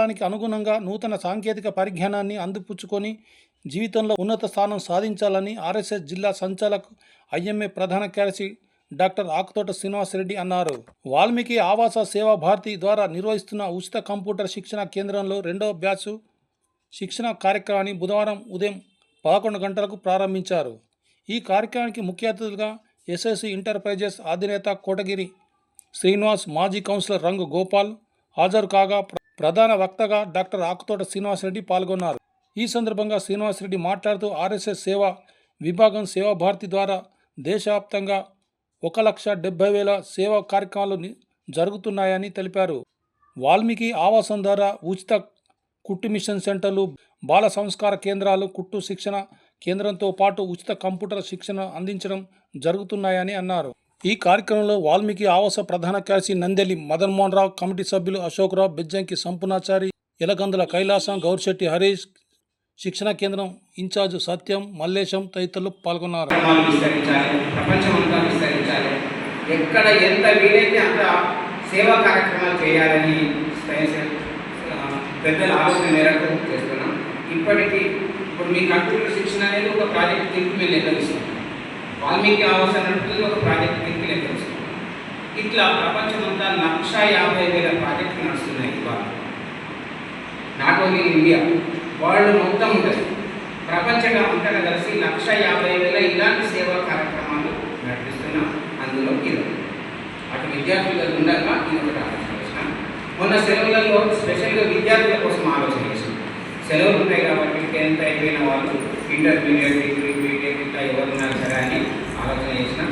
కాలానికి అనుగుణంగా నూతన సాంకేతిక పరిజ్ఞానాన్ని అందిపుచ్చుకొని జీవితంలో ఉన్నత స్థానం సాధించాలని ఆర్ఎస్ఎస్ జిల్లా సంచాలక్ ఐఎంఏ ప్రధాన కార్యదర్శి డాక్టర్ ఆకుతోట శ్రీనివాసరెడ్డి అన్నారు. వాల్మీకి ఆవాస సేవా భారతి ద్వారా నిర్వహిస్తున్న ఉచిత కంప్యూటర్ శిక్షణ కేంద్రంలో రెండవ బ్యాచ్ శిక్షణ కార్యక్రమాన్ని బుధవారం ఉదయం పదకొండు గంటలకు ప్రారంభించారు. ఈ కార్యక్రమానికి ముఖ్య అతిథులుగా ఎస్ఎస్సి ఎంటర్ప్రైజెస్ అధినేత కోటగిరి శ్రీనివాస్ మాజీ కౌన్సిలర్ రంగు గోపాల్ హాజరు కాగా ప్రధాన వక్తగా డాక్టర్ ఆకుతోట శ్రీనివాసరెడ్డి పాల్గొన్నారు. ఈ సందర్భంగా శ్రీనివాసరెడ్డి మాట్లాడుతూ ఆర్ఎస్ఎస్ సేవ విభాగం సేవా భారతి ద్వారా దేశవ్యాప్తంగా ఒక లక్ష డెబ్బై వేల సేవా కార్యక్రమాలు జరుగుతున్నాయని తెలిపారు. వాల్మీకి ఆవాసం ద్వారా ఉచిత కుట్టు మిషన్ సెంటర్లు బాల సంస్కార కేంద్రాలు కుట్టు శిక్షణ కేంద్రంతో పాటు ఉచిత కంప్యూటర్ శిక్షణ అందించడం జరుగుతున్నాయని అన్నారు. ఈ కార్యక్రమంలో వాల్మీకి ఆవాస ప్రధాన కార్యదర్శి నందెలి మదన్ రావు కమిటీ సభ్యులు అశోక్రావు బెజ్జంకి సంపునాచారి ఎలగందుల కైలాసం గౌరిశెట్టి హరీష్ శిక్షణ కేంద్రం ఇన్ఛార్జ్ సత్యం మల్లేశం తదితరులు పాల్గొన్నారు. ఎక్కడ ఎంత వీలైతే అంత సేవా కార్యక్రమాలు చేయాలని పెద్దల ఆలోచన మేరకు చేస్తున్నాం. ఇప్పటికీ ఇప్పుడు మీ కంప్యూటర్ శిక్షణ అనేది ఒక ప్రాజెక్ట్ కింద మేము లెక్కలిస్తాం వాల్మీకి ఆవాస నడుపుతుంది ఒక ప్రాజెక్ట్ కింద ఇట్లా ప్రపంచమంతా లక్ష యాభై వేల ప్రాజెక్టులు నడుస్తున్నాయి ఇవాళ. నాట్ ఓన్లీ ఇండియా వరల్డ్ మొత్తం ఉంటుంది. ప్రపంచంగా అంతటా కలిసి లక్ష యాభై వేల ఇలాంటి సేవా కార్యక్రమాలు నడిపిస్తున్నాం అందులో ఇది అటు విద్యార్థులు ఉండగా ఇది ఒకటి ఆలోచన చేసినాం మొన్న సెలవులలో స్పెషల్గా విద్యార్థుల కోసం ఆలోచన చేసినాం సెలవులు ఉంటాయి కాబట్టి టెన్త్ అయిపోయిన వాళ్ళు ఇంటర్మీడియట్ డిగ్రీ బీటెక్ ఇట్లా ఎవరున్నారు సరే అని ఆలోచన చేసినాం.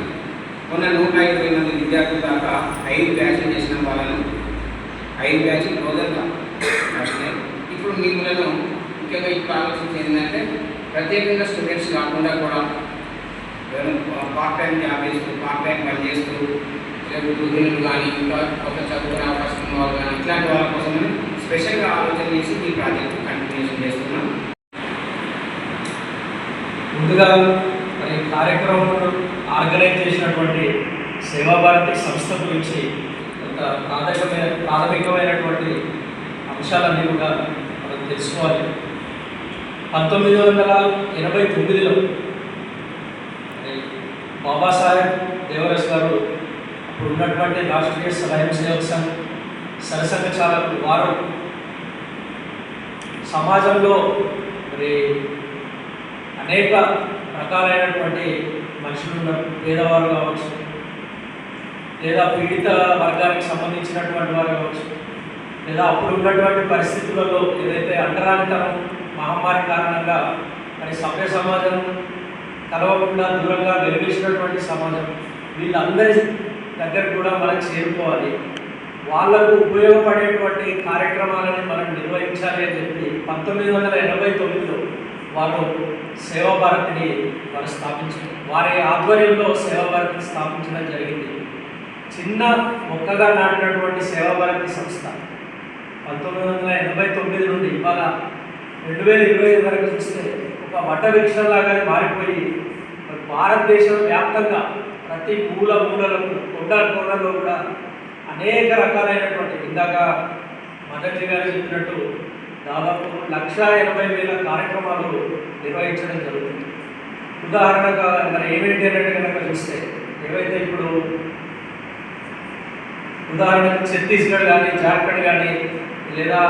మొన్న నూట ఇరవై మంది విద్యార్థుల దాకా ఐదు బ్యాచ్లు చేసిన వాళ్ళను ఐదు బ్యాచ్లు రోజంతా నడిచినాయి ఇప్పుడు మిమ్మల్ని ముఖ్యంగా ఇప్పుడు ఆలోచించేది ఏంటంటే ప్రత్యేకంగా స్టూడెంట్స్ కాకుండా కూడా పార్ట్ టైం జాబ్ చేస్తూ పార్ట్ టైం పని చేస్తూ లేకపోతే గృహిణులు కానీ ఇంకా ఒక చదువుకునే అవకాశం ఉన్న వాళ్ళు కానీ ఇట్లాంటి వాళ్ళ కోసమని స్పెషల్గా ఆలోచన చేసి ఈ ప్రాజెక్ట్ కంటిన్యూషన్ చేస్తున్నాం. ముందుగా మరి కార్యక్రమం ఆర్గనైజ్ చేసినటువంటి సేవాభారతి సంస్థ గురించి కొంత ప్రాథమికమైన ప్రాథమికమైనటువంటి అంశాలన్నీ కూడా మనం తెలుసుకోవాలి. పంతొమ్మిది వందల ఎనభై తొమ్మిదిలో బాబాసాహెబ్ దేవరస్ గారు అప్పుడు ఉన్నటువంటి రాష్ట్రీయ స్వయం సేవక సంఘ్ సరసంఘచాలకు వారు సమాజంలో మరి అనేక రకాలైనటువంటి మనుషులు ఉన్నారు పేదవారు కావచ్చు లేదా పీడిత వర్గానికి సంబంధించినటువంటి వారు కావచ్చు లేదా అప్పుడు ఉన్నటువంటి పరిస్థితులలో ఏదైతే అంటరానితనం మహమ్మారి కారణంగా మరి సభ్య సమాజం కలవకుండా దూరంగా వెలివేసినటువంటి సమాజం వీళ్ళందరి దగ్గర కూడా మనం చేరుకోవాలి. వాళ్ళకు ఉపయోగపడేటువంటి కార్యక్రమాలను మనం నిర్వహించాలి అని చెప్పి పంతొమ్మిది వందల ఎనభై తొమ్మిదిలో వాళ్ళు సేవా భారతిని వారు స్థాపించారు వారి ఆధ్వర్యంలో సేవాభారతిని స్థాపించడం జరిగింది. చిన్న మొక్కగా నాటినటువంటి సేవా భారతి సంస్థ పంతొమ్మిది వందల ఎనభై తొమ్మిది నుండి ఇవాళ రెండు వేల ఇరవై ఐదు వరకు చూస్తే ఒక వట వృక్షంలాగా మారిపోయి భారతదేశం వ్యాప్తంగా ప్రతి మూల మూలలకు కొండ కొండలో కూడా అనేక రకాలైనటువంటి ఇందాక మదర్జీ గారు చెప్పినట్టు దాదాపు లక్ష ఎనభై వేల కార్యక్రమాలు నిర్వహించడం జరుగుతుంది. ఉదాహరణగా మరి ఏమేంటి అంటే కనుక చూస్తే ఏవైతే ఇప్పుడు ఉదాహరణకు ఛత్తీస్గఢ్ కానీ జార్ఖండ్ కానీ లేదా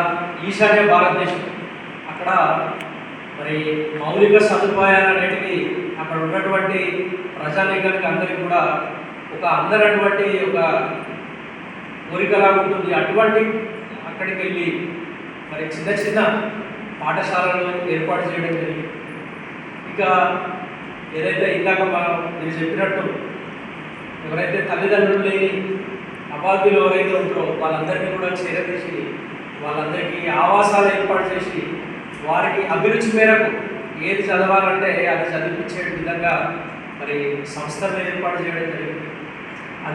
ఈశాన్య భారతదేశం అక్కడ మరి మౌలిక సదుపాయాలు అనేటివి అక్కడ ఉన్నటువంటి ప్రజానీకానికి అందరికీ కూడా ఒక అందరటువంటి ఒక కోరికలా ఉంటుంది. అటువంటి అక్కడికి వెళ్ళి మరి చిన్న చిన్న పాఠశాలలను ఏర్పాటు చేయడం జరిగింది. ఇక ఏదైతే ఇందాక మనం నేను చెప్పినట్టు ఎవరైతే తల్లిదండ్రులు లేని అబాధ్యులు ఎవరైతే ఉంటారో వాళ్ళందరినీ కూడా చేరదీసి వాళ్ళందరికీ ఆవాసాలు ఏర్పాటు చేసి వారికి అభిరుచి మేరకు ఏది చదవాలంటే అది చదివించే విధంగా మరి సంస్థలు ఏర్పాటు చేయడం జరిగింది.